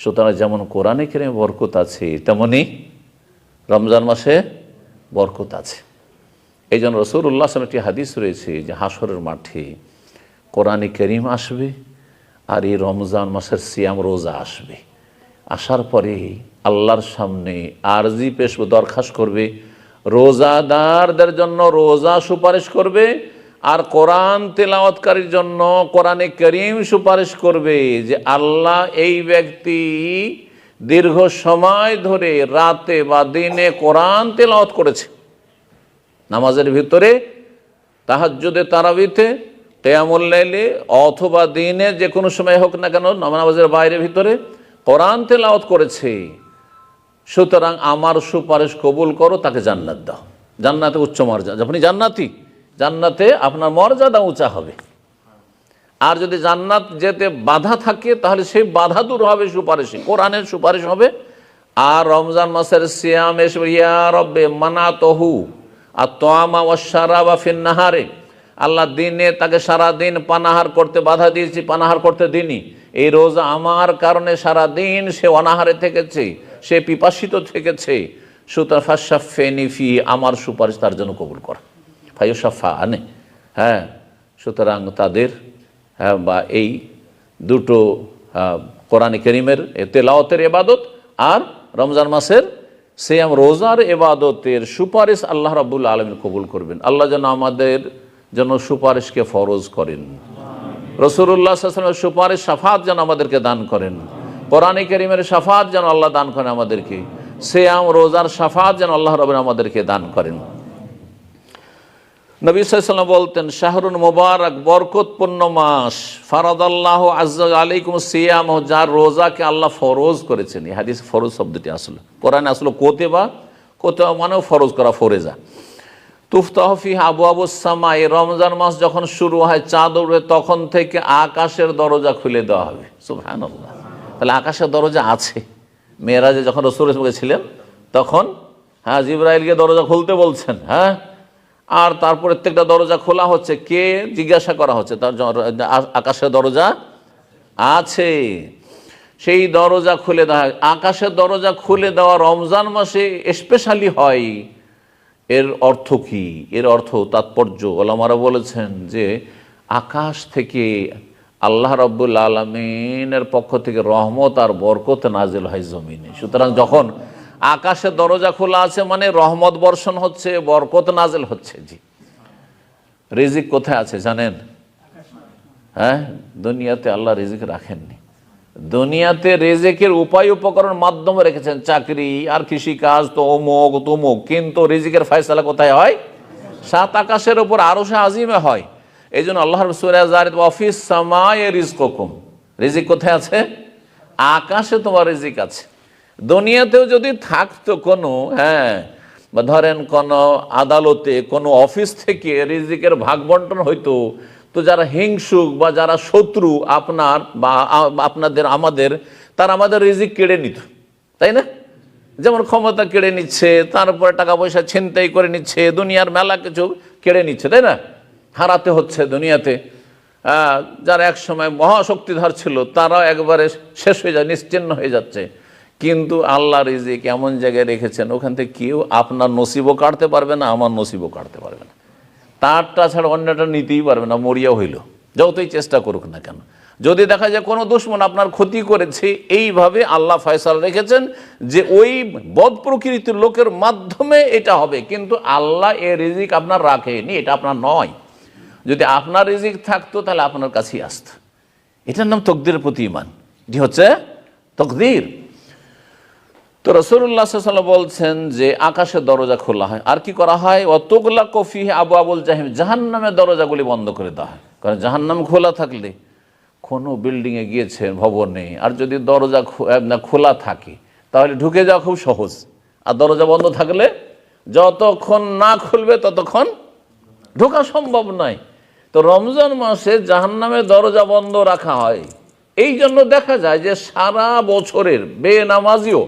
সুতরাং যেমন কোরআনে কেরিমে বরকত আছে, তেমনি রমজান মাসে বরকত আছে। এই জন্য রসুল্লাহ আসলাম একটি হাদিস রয়েছে যে হাসরের মাঠে কোরআনে করিম আসবে আর এই রমজান মাসের সিয়াম রোজা আসবে। আসার পরে আল্লাহর সামনে আরজি পেশ দরখাস্ত করবে, রোজাদারদের জন্য রোজা সুপারিশ করবে আর কোরআন তেলাওয়াতকারীর জন্য কোরআনে করিম সুপারিশ করবে যে আল্লাহ এই ব্যক্তি দীর্ঘ সময় ধরে রাতে বা দিনে কোরআন তেলাওয়াত করেছে। নামাজের ভিতরে, তাহাজ্জুদে, তারাবিতে কেয়ামুল্লাইলে অথবা দিনে যে কোনো সময় হোক না কেন নামাজের বাইরে ভিতরে কোরআন তেলাওয়াত করেছে। সুতরাং আমার সুপারিশ কবুল করো, তাকে জান্নাত দাও। জান্নাতে উচ্চ মর্যাদা আপনি জান্নাতি? জান্নাতে আপনার মর্যাদা উঁচা হবে। আর যদি জান্নাত যেতে বাধা থাকে, তাহলে সেই বাধা দূর হবে সুপারিশে। কোরআনের সুপারিশ হবে। আর রমজান মাসের এসে ইয়া রব্বে মানা তহু আর তোয়ামা ওয়াসারা বা ফিন্নাহারে আল্লাহ দিনে তাকে সারা দিন পানাহার করতে বাধা দিয়েছি, পানাহার করতে দিনই এই রোজা আমার কারণে সারা দিন সে অনাহারে থেকেছে, সে পিপাসিত থেকেছে। সুতরাং ফাশাফে নিফি আমার সুপারিশ তার জন্য কবুল করা। ফাইসাফা আনে হ্যাঁ সুতরাং তাদের হ্যাঁ, বা এই দুটো কোরআনে করিমের এ তেলাওয়াতের এবাদত আর রমজান মাসের সেম রোজার এবাদতের সুপারিশ আল্লাহ রাবুল আলমিন কবুল করবেন। আল্লাহ যেন আমাদের যেন সুপারিশকে ফরজ করেন। রসুল্লাহ সাল্লামের সুপারিশ সাফাত যেন আমাদেরকে দান করেন। কোরআনে করিমের সাফাত যেন আল্লাহ দান করেন আমাদেরকে। সেয়াম রোজার সাফাত যেন আল্লাহ রবেন আমাদেরকে দান করেন। নবী সাল্লাম বলতেন, শাহরুন মোবারক, বরকতপূর্ণ মাস। ফারাদ আল্লাহ আলাইকুম সিয়াম, যার রোজাকে আল্লাহ ফরজ করেছেন। এই হাদিস ফরজ শব্দটি আসলো। কোরআনে আসলো কোতে বা কোতে মানেও ফরজ করা ফরেজা। তুফতাহফি আবু আবু সামা, এই রমজান মাস যখন শুরু হয় চাঁদ উঠবে, তখন থেকে আকাশের দরজা খুলে দেওয়া হবে। আল্লাহ তাহলে আকাশের দরজা আছে। মেয়েরাজে যখন রসুল ছিলেন, তখন হ্যাঁ জিব্রাইলকে দরজা খুলতে বলছেন হ্যাঁ? আর তার প্রত্যেকটা দরজা খোলা হচ্ছে। কে জিজ্ঞাসা করা হচ্ছে? তার আকাশের দরজা আছে। সেই দরজা খুলে দেওয়া। আকাশের দরজা খুলে দেওয়া রমজান মাসে স্পেশালি হয়। এর অর্থ কি? এর অর্থ তাৎপর্য। ওলামারা বলেছেন যে, আকাশ থেকে আল্লাহ রব্বুল আলমিনের পক্ষ থেকে রহমত আর বরকত নাজিল হয় জমিনে। সুতরাং যখন আকাশের দরজা খোলা আছে মানে রহমত বর্ষণ হচ্ছে, বরকত নাজেল হচ্ছে, জি। রিজিক কোথায় আছে জানেন? হ্যাঁ দুনিয়াতে আল্লাহ রিজিক রাখেননি। দুনিয়াতে রেজেকের উপায় উপকরণ মাধ্যমে রেখেছেন, চাকরি আর কৃষিকাজ তো অমুক তমুক, কিন্তু রিজিকের ফয়সালা কোথায় হয়? সাত আকাশের ওপর আরও সে আজিমে হয়। এই জন্য আল্লাহ অফিস সামায় রিজকুম রিজিক কোথায় আছে? আকাশে তোমার রিজিক আছে। দুনিয়াতেও যদি থাকতো কোনো হ্যাঁ বা ধরেন কোনো আদালতে, কোনো অফিস থেকে রিজিকের ভাগ বন্টন হইতো, তো যারা হিংসুক বা যারা শত্রু আপনার বা আপনাদের, আমাদের, তারা আমাদের রিজিক কেড়ে নিত, তাই না? যেমন ক্ষমতা কেড়ে নিচ্ছে, তারপরে টাকা পয়সা ছিনতাই করে নিচ্ছে, দুনিয়ার মেলা কিছু কেড়ে নিচ্ছে, তাই না? হারাতে হচ্ছে দুনিয়াতে। যারা এক সময় মহাশক্তিধর ছিল, তারাও একবারে শেষ হয়ে যায়, নিশ্চিন্ন হয়ে যাচ্ছে। কিন্তু আল্লাহ রিজিক এমন জায়গায় রেখেছেন, ওখান থেকে কেউ আপনার নসিবও কাটতে পারবে না, আমার নসিবও কাটতে পারবে না। তারটা ছাড়া অন্যটা নিতেই পারবে না, মরিয়া হইল। যতই চেষ্টা করুক না কেন। যদি দেখা যায় কোনো দুশ্মন আপনার ক্ষতি করেছে, এইভাবে আল্লাহ ফয়সাল রেখেছেন যে ওই বদ প্রকৃতির লোকের মাধ্যমে এটা হবে। কিন্তু আল্লাহ এ রিজিক আপনার রাখেনি, এটা আপনার নয়। যদি আপনার রিজিক থাকতো, তাহলে আপনার কাছেই আসতো। এটার নাম তকদিরের প্রতি ইমান এটি হচ্ছে তকদির। তো রসুল্লাহ বলছেন যে আকাশের দরজা খোলা হয়। আর কি করা হয়? অতগুলা কফি আবু আবুল জাহিম, জাহান্নামের দরজাগুলি বন্ধ করে দেওয়া হয়। কারণ জাহান্নাম খোলা থাকলে কোনো বিল্ডিংয়ে গিয়েছেন, ভবনে আর যদি দরজা খোলা থাকে, তাহলে ঢুকে যাওয়া খুব সহজ। আর দরজা বন্ধ থাকলে যতক্ষণ না খুলবে ততক্ষণ ঢোকা সম্ভব নয়। তো রমজান মাসে জাহান্নামের দরজা বন্ধ রাখা হয়। এই জন্য দেখা যায় যে সারা বছরের বেনামাজিও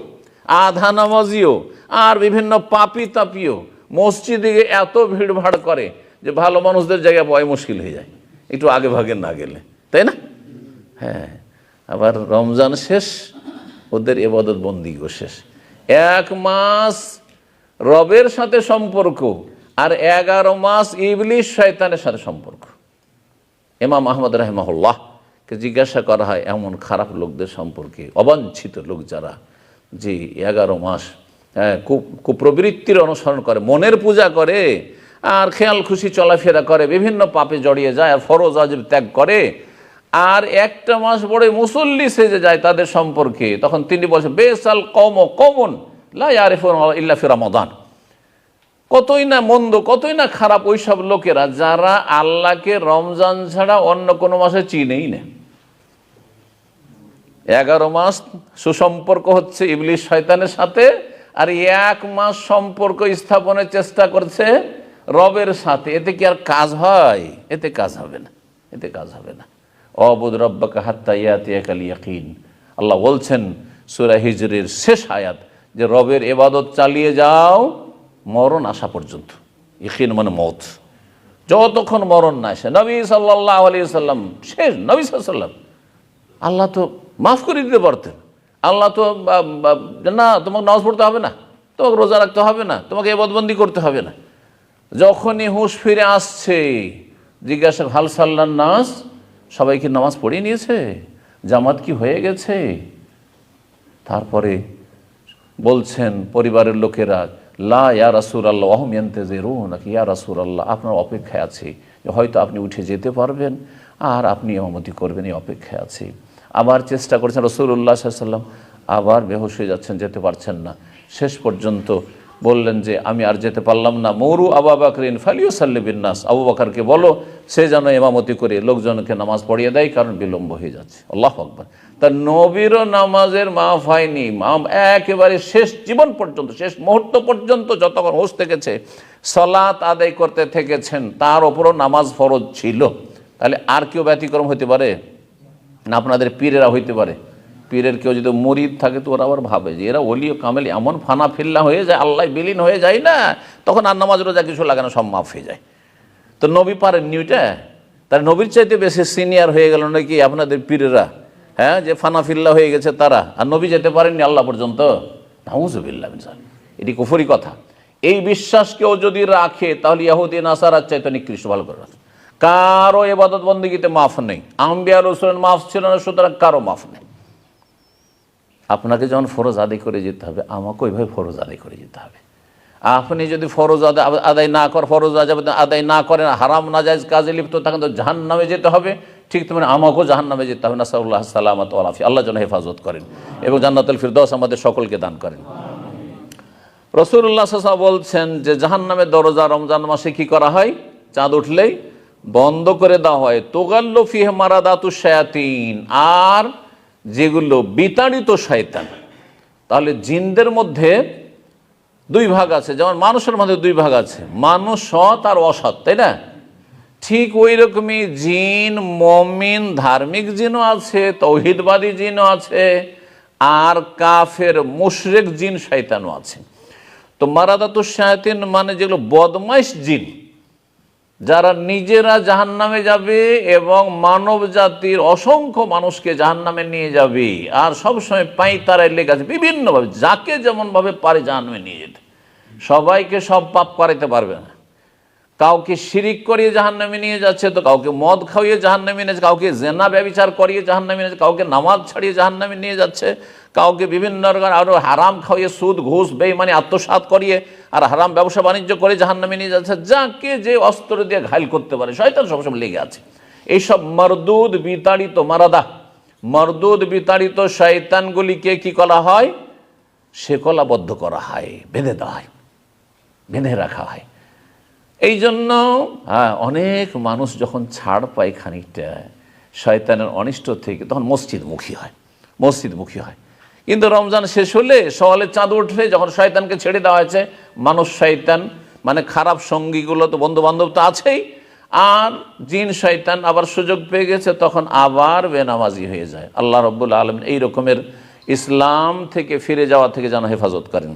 আধা নামাজিও আর বিভিন্ন পাপি তাপিও। মসজিদে এত ভিড়ভাড় করে যে ভালো মানুষদের জায়গায় পাওয়াই মুশকিল হয়ে যায়। একটু আগে ভাগে না গেলে। তাই না? হ্যাঁ। আবার রমজান শেষ, ওদের এবাদত বন্দিও শেষ। এক মাস রবের সাথে সম্পর্ক আর এগারো মাস ইবলিশ শয়তানের সাথে সম্পর্ক। ইমাম আহমদ রাহেমাহুল্লাহকে জিজ্ঞাসা করা হয়, এমন খারাপ লোকদের সম্পর্কে, অবাঞ্ছিত লোক যারা যে এগারো মাস। হ্যাঁ, কুপ্রবৃত্তির অনুসরণ করে মনের পূজা করে আর খেয়াল খুশি চলাফেরা করে বিভিন্ন পাপে জড়িয়ে যায় আর ফরজ আজব ত্যাগ করে আর একটা মাস পরে মুসল্লি সেজে যায় তাদের সম্পর্কে। তখন তিনি বলছেন বেসাল কম কমন ইল্লা ফি রমাদান। কতই না মন্দ কতই না খারাপ ওই সব লোকেরা যারা আল্লাহকে রমজান ছাড়া অন্য কোনো মাসে চিনেই না। এগারো মাস সুসম্পর্ক হচ্ছে ইবলিশ শয়তানের সাথে, আর এক মাস সম্পর্ক স্থাপনের চেষ্টা করছে রবের সাথে। এতে কি আর কাজ হয়? এতে কাজ হবে না। এতে কাজ হবে না। অবুদ রব্বাকা হাত্তা ইয়াতি একাল ইয়াকিন। আল্লাহ বলছেন, সুরা হিজরের শেষ আয়াত, যে রবের এবাদত চালিয়ে যাও, মরণ আসা পর্যন্ত। ইকিন মানে মত যতক্ষণ মরণ না আসে, নবী সাল্লাহ আলী সাল্লাম, শেষ, নবী সাল্লাম। আল্লাহ তো মাফ করে দিতে পারতেন। আল্লাহ তো না, তোমাকে নামাজ পড়তে হবে না, তোমাকে রোজা রাখতে হবে না, তোমাকে এবাদবন্দি করতে হবে না। যখনই হুঁশ ফিরে আসছে, জিজ্ঞাসা হাল সাল্লান নাস? সবাই কি নামাজ পড়িয়ে নিয়েছে? জামাত কি হয়ে গেছে? তারপরে বলছেন পরিবারের লোকেরা, লা ইয়া রাসুর আল্লাহ অহমিয়ান্তে যে রো নাকি, ইয়া রাসুর আল্লাহ আপনার অপেক্ষায় আছে। হয়তো আপনি উঠে যেতে পারবেন, আর আপনি ইমামতি করবেন, এই অপেক্ষায় আছে। আবার চেষ্টা করেছেন রসুল্লাহ সাল্লাম আবার বেহোশ হয়ে যাচ্ছেন, যেতে পারছেন না। শেষ পর্যন্ত বললেন যে, আমি আর যেতে পারলাম না। মৌরু আবা বাকরিন ফালিও সাল্লিবিন্নাস আবু বাকারকে বলো, সে যেন এমামতি করে লোকজনকে নামাজ পড়িয়ে দেয়, কারণ বিলম্ব হয়ে যাচ্ছে। আল্লাহ আকবর। তা নবীরও নামাজের মাফ হয়নি। মাফ একেবারে শেষ জীবন পর্যন্ত, শেষ মুহূর্ত পর্যন্ত যতক্ষণ হোস থেকেছে, সলাত আদায় করতে থেকেছেন, তার ওপরও নামাজ ফরজ ছিল। তাহলে আর কেউ ব্যতিক্রম হতে পারে? না আপনাদের পীরেরা হইতে পারে। পীরের কেউ যদি মরিদ থাকে তো ওরা আবার ভাবে যে এরা অলিও কামেল। এমন ফানা ফিল্লা হয়ে যায়, আল্লাহ বিলীন হয়ে যায় না, তখন আর নামাজ, রোজা কিছু লাগে না, সব মাফ হয়ে যায়। তো নবী পারেননি ওইটা? তার নবীর চাইতে বেশি সিনিয়র হয়ে গেল নাকি আপনাদের পীরেরা? হ্যাঁ যে ফানা ফিল্লা হয়ে গেছে তারা। আর নবী যেতে পারেননি আল্লাহ পর্যন্ত? নাউজুবিল্লাহ মিনজাল। এটি কুফরি কথা। এই বিশ্বাস কেউ যদি রাখে, তাহলে ইয়াহুদ্দিন আসার চাইতে নিকৃষ্ট ভালো করে রাখে। কারও এবাদত বন্দীগীতে মাফ নেই। আম্বিয়া রসুলের মাফ ছিল না, সুতরাং কারও মাফ নেই। আপনাকে যখন ফরজ আদায় করে যেতে হবে আমাকে ওইভাবে ফরজ আদায় করে যেতে হবে। আপনি যদি ফরজ আদায় আদায় না কর ফরজ আদায়- না করেন, হারাম না যায় কাজে লিপ্ত থাকেন তো জাহান নামে যেতে হবে। ঠিক তেমনি আমাকেও জাহান নামে যেতে হবে। নাসাউল্লাহ সালামত আলাফি আল্লাহ যেন হেফাজত করেন এবং জান্নাতুল ফিরদৌস আমাদের সকলকে দান করেন। রসুল্লাহ বলছেন যে জাহান নামের দরজা রমজান মাসে কি করা হয়? চাঁদ উঠলেই বন্ধ করে দেওয়া হয়। তোগাল্লো ফিহ মারাদাতু শায়াতিন। আর যেগুলো বিতাড়িত শয়তান। তাহলে জিনদের মধ্যে দুই ভাগ আছে। যেমন মানুষের মধ্যে দুই ভাগ আছে। মানুষ সৎ আর অসৎ, তাই না? ঠিক ওই রকমই জিন, মমিন, ধার্মিক জিনও আছে, তৌহিদবাদী জিনও আছে, আর কাফের, মুশরেক জিন, শয়তানও আছে। তো মারাদাতুর শায়াতিন মানে যেগুলো বদমাইশ জিন। যারা নিজেরা জাহান নামে যাবে এবং মানব জাতির অসংখ্য মানুষকে জাহান নামে নিয়ে যাবে, আর সবসময় পাই তারাই লেগে আছে, বিভিন্নভাবে, যাকে যেমনভাবে পারে জাহান নামে নিয়ে যেতে। সবাইকে সব পাপ করাইতে পারবে না। কাউকে শিরিক করিয়ে জাহান নামে নিয়ে যাচ্ছে, তো কাউকে মদ খাইয়ে জাহান নামে নিয়ে কাউকে জেনা ব্যবচার করিয়ে জাহান নামে নিয়ে কাউকে নামাজ ছাড়িয়ে জাহান নামে নিয়ে যাচ্ছে, কাউকে বিভিন্ন রকম আরও হারাম খাইয়ে সুদ, ঘুষ, বেইমানি, আত্মসাৎ করিয়ে আর হারাম ব্যবসা বাণিজ্য করে জাহান নামে নিয়ে যাচ্ছে, যাকে যে অস্ত্র দিয়ে ঘায়ল করতে পারে, শয়তান সবসময় লেগে আছে। এইসব মরদুদ বিতাড়িত মারাদা, মরদুদ বিতাড়িত শয়তানগুলিকে কি করা হয়? সে কলাবদ্ধ করা হয়, বেঁধে দেওয়া হয়, বেঁধে রাখা হয়। এই জন্য হ্যাঁ অনেক মানুষ যখন ছাড় পায় খানিকটা, শয়তানের অনিষ্ট থেকে, তখন মসজিদমুখী হয় মসজিদমুখী হয়। কিন্তু রমজান শেষ হলে সওয়ালে চাঁদ উঠলে যখন শয়তানকে ছেড়ে দেওয়া হয়েছে, মানুষ শয়তান মানে খারাপ সঙ্গীগুলো তো বন্ধু বান্ধব তো আছেই, আর জিন শয়তান আবার সুযোগ পেয়ে গেছে, তখন আবার বেনামাজি হয়ে যায়। আল্লাহ রব্বুল আলম এই রকমের ইসলাম থেকে ফিরে যাওয়া থেকে যেন হেফাজত করেন।